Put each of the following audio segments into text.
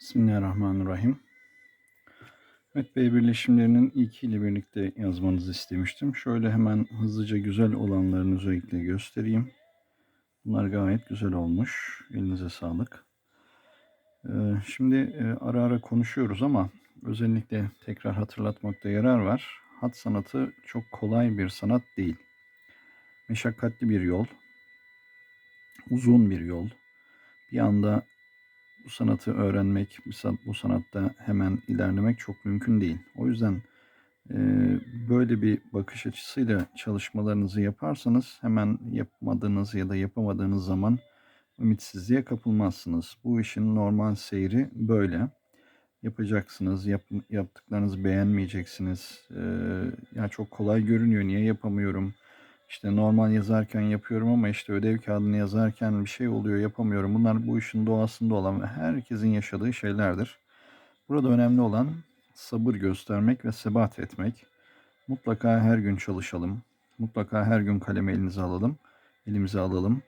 Bismillahirrahmanirrahim. Evet B birleşimlerinin ilkiyle birlikte yazmanızı istemiştim. Şöyle hemen hızlıca güzel olanlarını özellikle göstereyim. Bunlar gayet güzel olmuş. Elinize sağlık. Ee, şimdi e, ara ara konuşuyoruz ama özellikle tekrar hatırlatmakta yarar var. Hat sanatı çok kolay bir sanat değil. Meşakkatli bir yol. Uzun bir yol. Bir anda bu sanatı öğrenmek, bu sanatta hemen ilerlemek çok mümkün değil. O yüzden böyle bir bakış açısıyla çalışmalarınızı yaparsanız hemen yapmadığınız ya da yapamadığınız zaman ümitsizliğe kapılmazsınız. Bu işin normal seyri böyle. Yapacaksınız, yap, yaptıklarınızı beğenmeyeceksiniz. Ee, ya çok kolay görünüyor, niye yapamıyorum? İşte normal yazarken yapıyorum ama işte ödev kağıdını yazarken bir şey oluyor yapamıyorum. Bunlar bu işin doğasında olan ve herkesin yaşadığı şeylerdir. Burada önemli olan sabır göstermek ve sebat etmek. Mutlaka her gün çalışalım. Mutlaka her gün kalemi elinize alalım. Elimize alalım.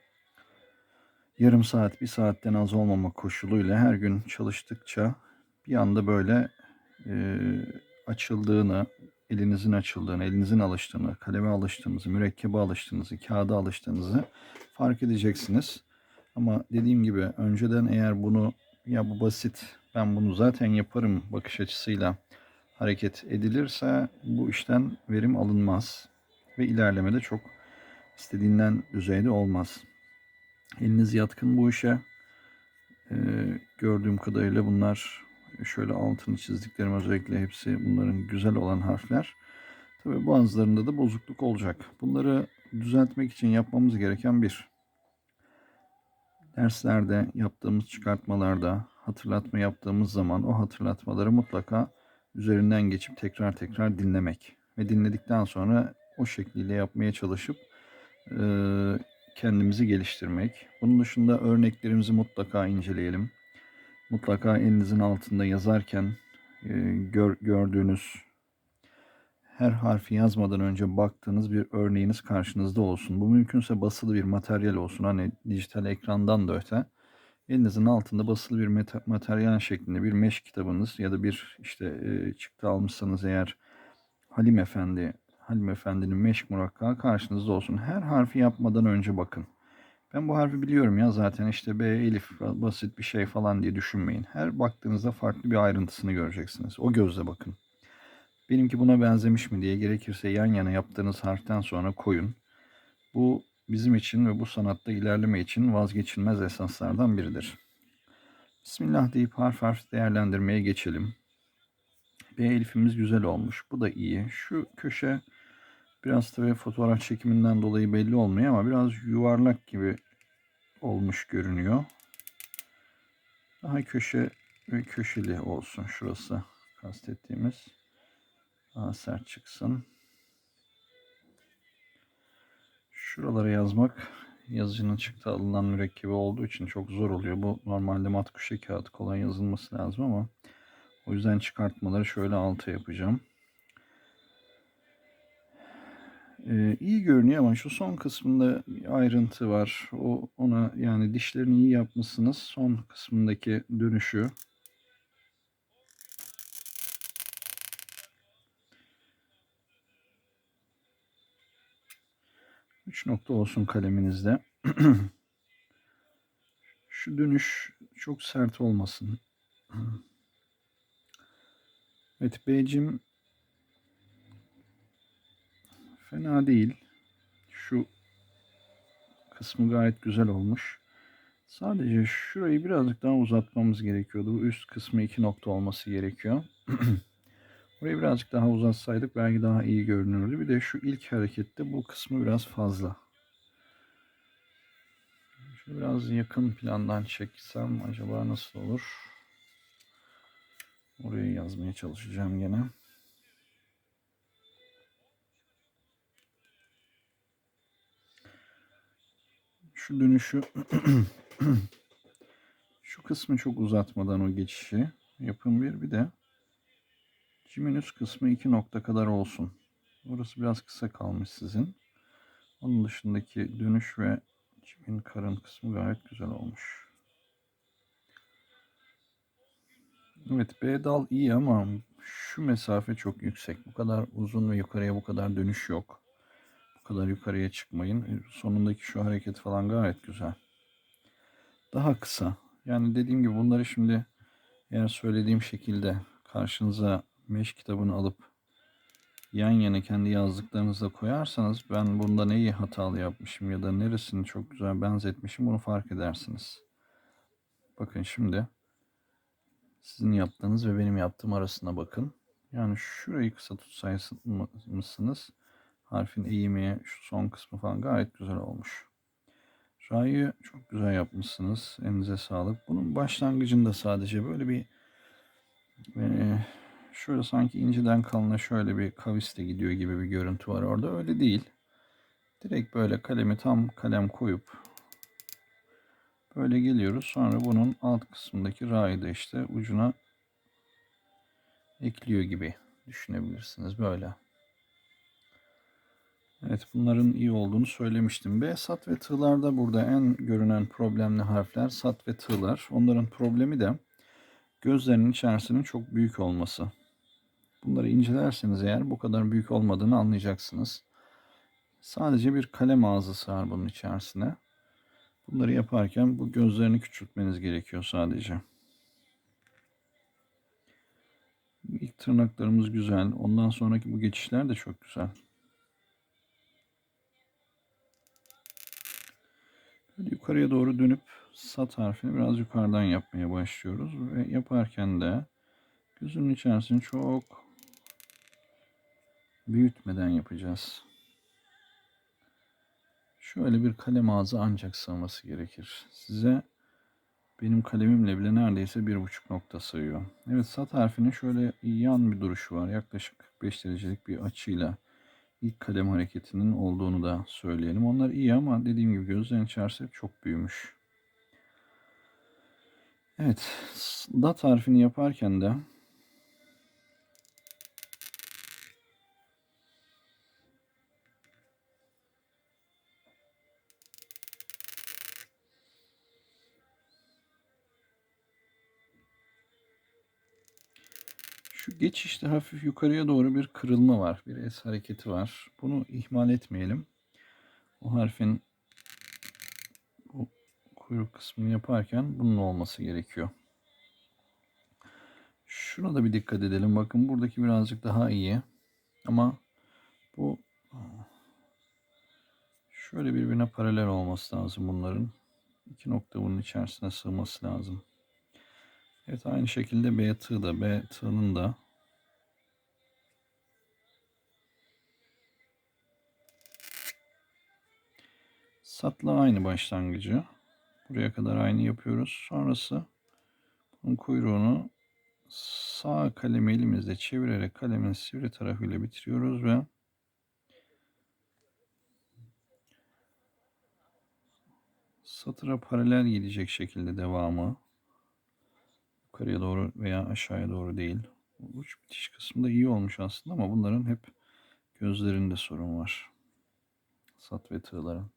Yarım saat, bir saatten az olmama koşuluyla her gün çalıştıkça bir anda böyle e, açıldığını, elinizin açıldığını, elinizin alıştığını, kaleme alıştığınızı, mürekkebe alıştığınızı, kağıda alıştığınızı fark edeceksiniz. Ama dediğim gibi önceden eğer bunu ya bu basit ben bunu zaten yaparım bakış açısıyla hareket edilirse bu işten verim alınmaz ve ilerleme de çok istediğinden düzeyde olmaz. Eliniz yatkın bu işe. Ee, gördüğüm kadarıyla bunlar şöyle altını çizdiklerim özellikle hepsi bunların güzel olan harfler. Tabi bazılarında da bozukluk olacak. Bunları düzeltmek için yapmamız gereken bir derslerde yaptığımız çıkartmalarda hatırlatma yaptığımız zaman o hatırlatmaları mutlaka üzerinden geçip tekrar tekrar dinlemek ve dinledikten sonra o şekliyle yapmaya çalışıp e, kendimizi geliştirmek. Bunun dışında örneklerimizi mutlaka inceleyelim mutlaka elinizin altında yazarken e, gör, gördüğünüz her harfi yazmadan önce baktığınız bir örneğiniz karşınızda olsun. Bu mümkünse basılı bir materyal olsun. Hani dijital ekrandan da öte. Elinizin altında basılı bir materyal şeklinde bir meş kitabınız ya da bir işte e, çıktı almışsanız eğer Halim Efendi, Halim Efendi'nin meşk murakka karşınızda olsun. Her harfi yapmadan önce bakın. Ben bu harfi biliyorum ya zaten işte B, elif basit bir şey falan diye düşünmeyin. Her baktığınızda farklı bir ayrıntısını göreceksiniz. O gözle bakın. Benimki buna benzemiş mi diye gerekirse yan yana yaptığınız harften sonra koyun. Bu bizim için ve bu sanatta ilerleme için vazgeçilmez esaslardan biridir. Bismillah deyip harf harf değerlendirmeye geçelim. B elifimiz güzel olmuş. Bu da iyi. Şu köşe Biraz tabii fotoğraf çekiminden dolayı belli olmuyor ama biraz yuvarlak gibi olmuş görünüyor. Daha köşe ve köşeli olsun şurası kastettiğimiz. Daha sert çıksın. Şuralara yazmak yazıcının çıktı alınan mürekkebi olduğu için çok zor oluyor. Bu normalde mat kuşe kağıt kolay yazılması lazım ama o yüzden çıkartmaları şöyle alta yapacağım. Ee, iyi görünüyor ama şu son kısmında bir ayrıntı var. O ona yani dişlerini iyi yapmışsınız. Son kısmındaki dönüşü Üç nokta olsun kaleminizde. Şu dönüş çok sert olmasın. Evet B'cim Fena değil. Şu kısmı gayet güzel olmuş. Sadece şurayı birazcık daha uzatmamız gerekiyordu. Bu üst kısmı iki nokta olması gerekiyor. Burayı birazcık daha uzatsaydık belki daha iyi görünürdü. Bir de şu ilk harekette bu kısmı biraz fazla. Şu biraz yakın plandan çeksem acaba nasıl olur? Orayı yazmaya çalışacağım gene. Şu dönüşü şu kısmı çok uzatmadan o geçişi yapın bir bir de cimin üst kısmı iki nokta kadar olsun. Burası biraz kısa kalmış sizin. Onun dışındaki dönüş ve cimin karın kısmı gayet güzel olmuş. Evet B dal iyi ama şu mesafe çok yüksek. Bu kadar uzun ve yukarıya bu kadar dönüş yok. Kadar yukarıya çıkmayın. Sonundaki şu hareket falan gayet güzel. Daha kısa. Yani dediğim gibi bunları şimdi eğer söylediğim şekilde karşınıza meş kitabını alıp yan yana kendi yazdıklarınızla koyarsanız ben bunda neyi hatalı yapmışım ya da neresini çok güzel benzetmişim bunu fark edersiniz. Bakın şimdi sizin yaptığınız ve benim yaptığım arasına bakın. Yani şurayı kısa tutsaymışsınız harfin eğimi şu son kısmı falan gayet güzel olmuş. Ra'yı çok güzel yapmışsınız. Elinize sağlık. Bunun başlangıcında sadece böyle bir e, şöyle sanki inciden kalına şöyle bir kaviste gidiyor gibi bir görüntü var orada. Öyle değil. Direkt böyle kalemi tam kalem koyup böyle geliyoruz. Sonra bunun alt kısmındaki ra'yı da işte ucuna ekliyor gibi düşünebilirsiniz böyle. Evet bunların iyi olduğunu söylemiştim. B, sat ve tığlarda burada en görünen problemli harfler sat ve tığlar. Onların problemi de gözlerinin içerisinin çok büyük olması. Bunları incelerseniz eğer bu kadar büyük olmadığını anlayacaksınız. Sadece bir kalem ağzı sığar bunun içerisine. Bunları yaparken bu gözlerini küçültmeniz gerekiyor sadece. İlk tırnaklarımız güzel. Ondan sonraki bu geçişler de çok güzel. Böyle yukarıya doğru dönüp sat harfini biraz yukarıdan yapmaya başlıyoruz. Ve yaparken de gözünün içerisini çok büyütmeden yapacağız. Şöyle bir kalem ağzı ancak sığması gerekir. Size benim kalemimle bile neredeyse bir buçuk nokta sığıyor. Evet sat harfinin şöyle yan bir duruşu var. Yaklaşık 45 derecelik bir açıyla ilk kalem hareketinin olduğunu da söyleyelim. Onlar iyi ama dediğim gibi gözlerin içerisi çok büyümüş. Evet, dat harfini yaparken de Şu geçişte hafif yukarıya doğru bir kırılma var. Bir es hareketi var. Bunu ihmal etmeyelim. O harfin bu kuyruk kısmını yaparken bunun olması gerekiyor. Şuna da bir dikkat edelim. Bakın buradaki birazcık daha iyi. Ama bu şöyle birbirine paralel olması lazım bunların. İki nokta bunun içerisine sığması lazım. Evet aynı şekilde B tığ da B tığının da satla aynı başlangıcı. Buraya kadar aynı yapıyoruz. Sonrası bunun kuyruğunu sağ kalemi elimizle çevirerek kalemin sivri tarafıyla bitiriyoruz ve satıra paralel gidecek şekilde devamı yukarıya doğru veya aşağıya doğru değil. Uç bitiş kısmında iyi olmuş aslında ama bunların hep gözlerinde sorun var. Sat ve tığların.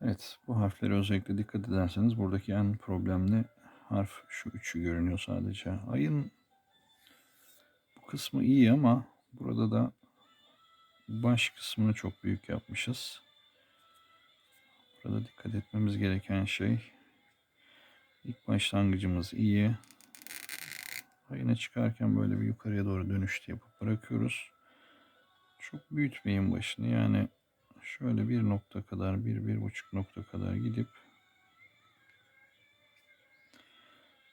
Evet bu harflere özellikle dikkat ederseniz buradaki en problemli harf şu üçü görünüyor sadece. Ayın bu kısmı iyi ama burada da baş kısmını çok büyük yapmışız. Burada dikkat etmemiz gereken şey İlk başlangıcımız iyi. Ayına çıkarken böyle bir yukarıya doğru dönüşte yapıp bırakıyoruz. Çok büyütmeyin başını. Yani şöyle bir nokta kadar, bir, bir buçuk nokta kadar gidip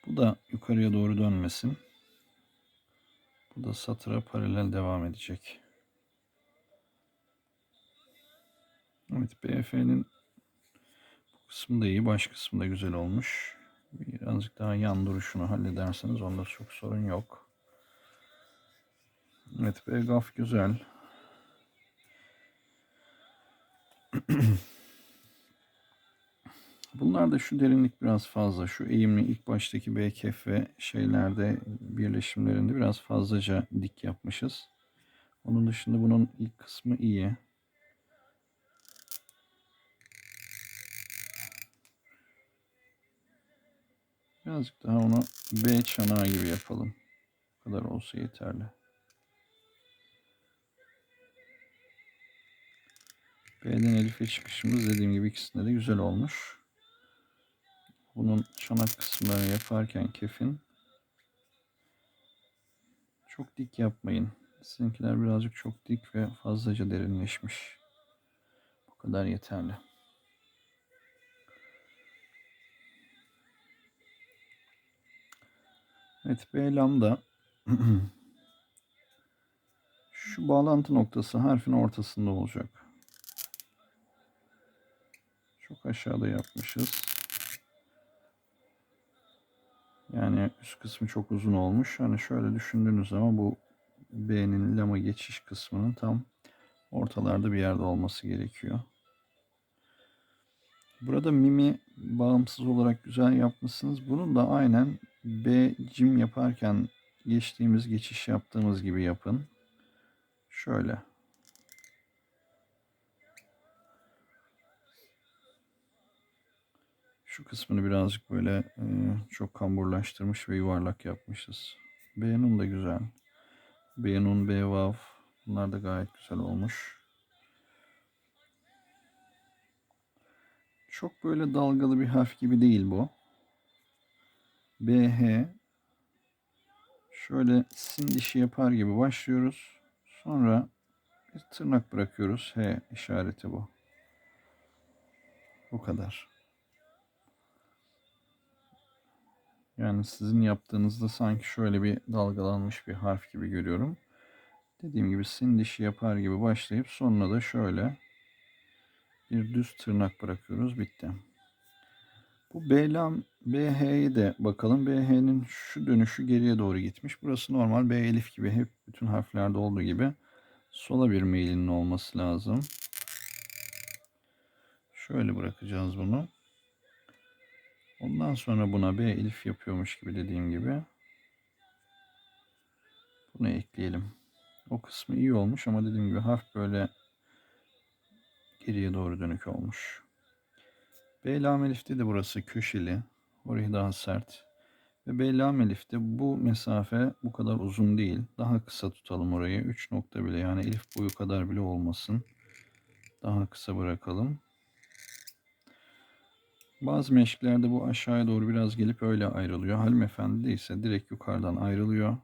bu da yukarıya doğru dönmesin. Bu da satıra paralel devam edecek. Evet BF'nin bu kısmı da iyi. Baş kısmı da güzel olmuş. Birazcık daha yan duruşunu hallederseniz onda çok sorun yok. Evet Begaf güzel. Bunlar da şu derinlik biraz fazla. Şu eğimli ilk baştaki BKF ve şeylerde birleşimlerinde biraz fazlaca dik yapmışız. Onun dışında bunun ilk kısmı iyi. Birazcık daha onu B çanağı gibi yapalım. Bu kadar olsa yeterli. B'den Elif'e çıkışımız dediğim gibi ikisinde de güzel olmuş. Bunun çanak kısımlarını yaparken kefin çok dik yapmayın. Sizinkiler birazcık çok dik ve fazlaca derinleşmiş. Bu kadar yeterli. Evet B lambda şu bağlantı noktası harfin ortasında olacak. Çok aşağıda yapmışız. Yani üst kısmı çok uzun olmuş. Hani şöyle düşündüğünüz zaman bu B'nin lama geçiş kısmının tam ortalarda bir yerde olması gerekiyor. Burada mimi bağımsız olarak güzel yapmışsınız. Bunun da aynen B cim yaparken geçtiğimiz geçiş yaptığımız gibi yapın. Şöyle. Şu kısmını birazcık böyle e, çok kamburlaştırmış ve yuvarlak yapmışız. B'nin de güzel. B'nin B vav bunlar da gayet güzel olmuş. Çok böyle dalgalı bir harf gibi değil bu. BH şöyle sin dişi yapar gibi başlıyoruz. Sonra bir tırnak bırakıyoruz. H işareti bu. Bu kadar. Yani sizin yaptığınızda sanki şöyle bir dalgalanmış bir harf gibi görüyorum. Dediğim gibi sin dişi yapar gibi başlayıp sonra da şöyle bir düz tırnak bırakıyoruz. Bitti. Bu B'lam BH'ye de bakalım. BH'nin şu dönüşü geriye doğru gitmiş. Burası normal. B elif gibi hep bütün harflerde olduğu gibi sola bir meylinin olması lazım. Şöyle bırakacağız bunu. Ondan sonra buna B elif yapıyormuş gibi dediğim gibi. Bunu ekleyelim. O kısmı iyi olmuş ama dediğim gibi harf böyle geriye doğru dönük olmuş. B lam elifte de burası köşeli. Orayı daha sert. Ve B lam elifte bu mesafe bu kadar uzun değil. Daha kısa tutalım orayı. 3 nokta bile yani elif boyu kadar bile olmasın. Daha kısa bırakalım. Bazı meşklerde bu aşağıya doğru biraz gelip öyle ayrılıyor. Halim Efendi ise direkt yukarıdan ayrılıyor.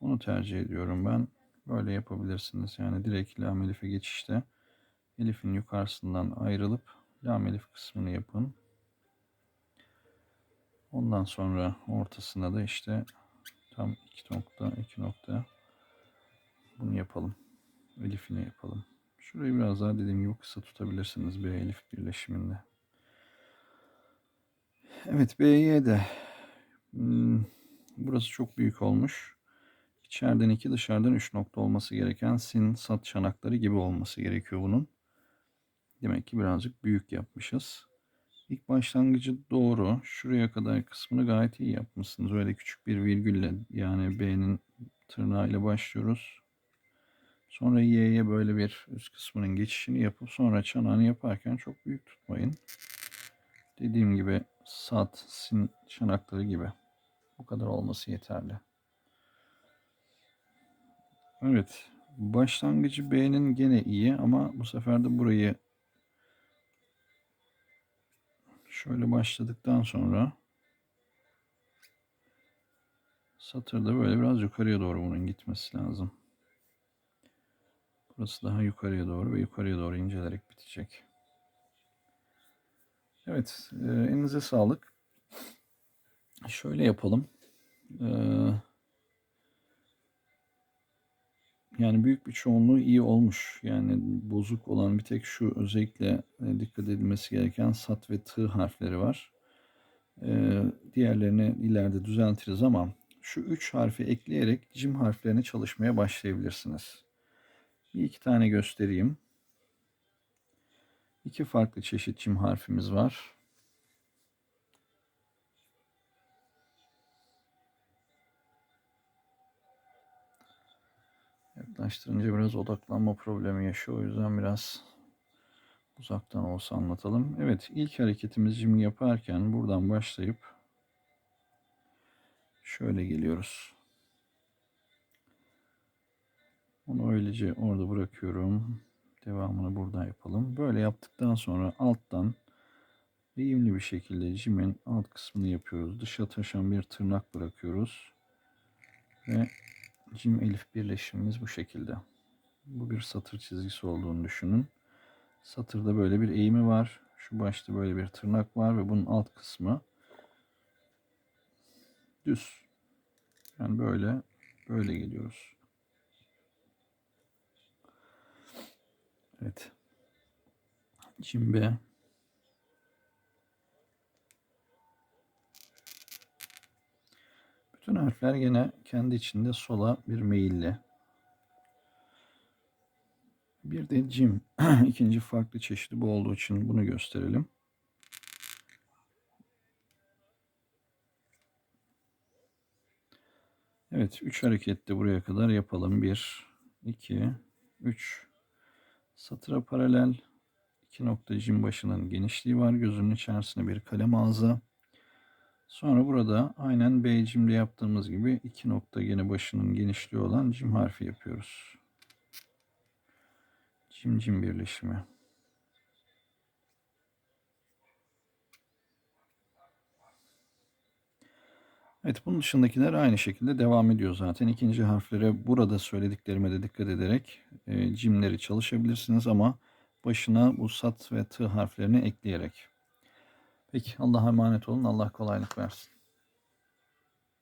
Onu tercih ediyorum ben. Böyle yapabilirsiniz. Yani direkt lam elife geçişte elifin yukarısından ayrılıp lam elif kısmını yapın. Ondan sonra ortasına da işte tam iki nokta iki nokta bunu yapalım. Elifini yapalım. Şurayı biraz daha dediğim gibi kısa tutabilirsiniz B elif birleşiminde. Evet B'ye de hmm, burası çok büyük olmuş. İçeriden iki dışarıdan üç nokta olması gereken sin sat çanakları gibi olması gerekiyor bunun. Demek ki birazcık büyük yapmışız. İlk başlangıcı doğru. Şuraya kadar kısmını gayet iyi yapmışsınız. Öyle küçük bir virgülle yani B'nin tırnağıyla başlıyoruz. Sonra Y'ye böyle bir üst kısmının geçişini yapıp sonra çanağını yaparken çok büyük tutmayın. Dediğim gibi sat, sin çanakları gibi. Bu kadar olması yeterli. Evet. Başlangıcı B'nin gene iyi ama bu sefer de burayı şöyle başladıktan sonra satırda böyle biraz yukarıya doğru bunun gitmesi lazım. Burası daha yukarıya doğru ve yukarıya doğru incelerek bitecek. Evet, e, elinize sağlık. Şöyle yapalım. E, yani büyük bir çoğunluğu iyi olmuş. Yani bozuk olan bir tek şu özellikle e, dikkat edilmesi gereken sat ve tı harfleri var. E, diğerlerini ileride düzeltiriz ama şu üç harfi ekleyerek cim harflerini çalışmaya başlayabilirsiniz. Bir iki tane göstereyim. İki farklı çeşit cim harfimiz var. Yaklaştırınca biraz odaklanma problemi yaşıyor. O yüzden biraz uzaktan olsa anlatalım. Evet ilk hareketimiz cim yaparken buradan başlayıp Şöyle geliyoruz. Onu öylece orada bırakıyorum. Devamını burada yapalım. Böyle yaptıktan sonra alttan eğimli bir şekilde cimin alt kısmını yapıyoruz. Dışa taşan bir tırnak bırakıyoruz. Ve cim elif birleşimimiz bu şekilde. Bu bir satır çizgisi olduğunu düşünün. Satırda böyle bir eğimi var. Şu başta böyle bir tırnak var ve bunun alt kısmı düz. Yani böyle böyle geliyoruz. Evet. Cimbe. Bütün harfler gene kendi içinde sola bir meyilli. Bir de cim. ikinci farklı çeşidi bu olduğu için bunu gösterelim. Evet, 3 harekette buraya kadar yapalım. 1, 2, 3. Satıra paralel. 2 nokta cim başının genişliği var. Gözünün içerisine bir kalem ağzı. Sonra burada aynen B cimde yaptığımız gibi 2 nokta gene başının genişliği olan cim harfi yapıyoruz. Cim cim birleşimi. Evet bunun dışındakiler aynı şekilde devam ediyor zaten. İkinci harflere burada söylediklerime de dikkat ederek e, cimleri çalışabilirsiniz ama başına bu sat ve tı harflerini ekleyerek. Peki Allah'a emanet olun. Allah kolaylık versin.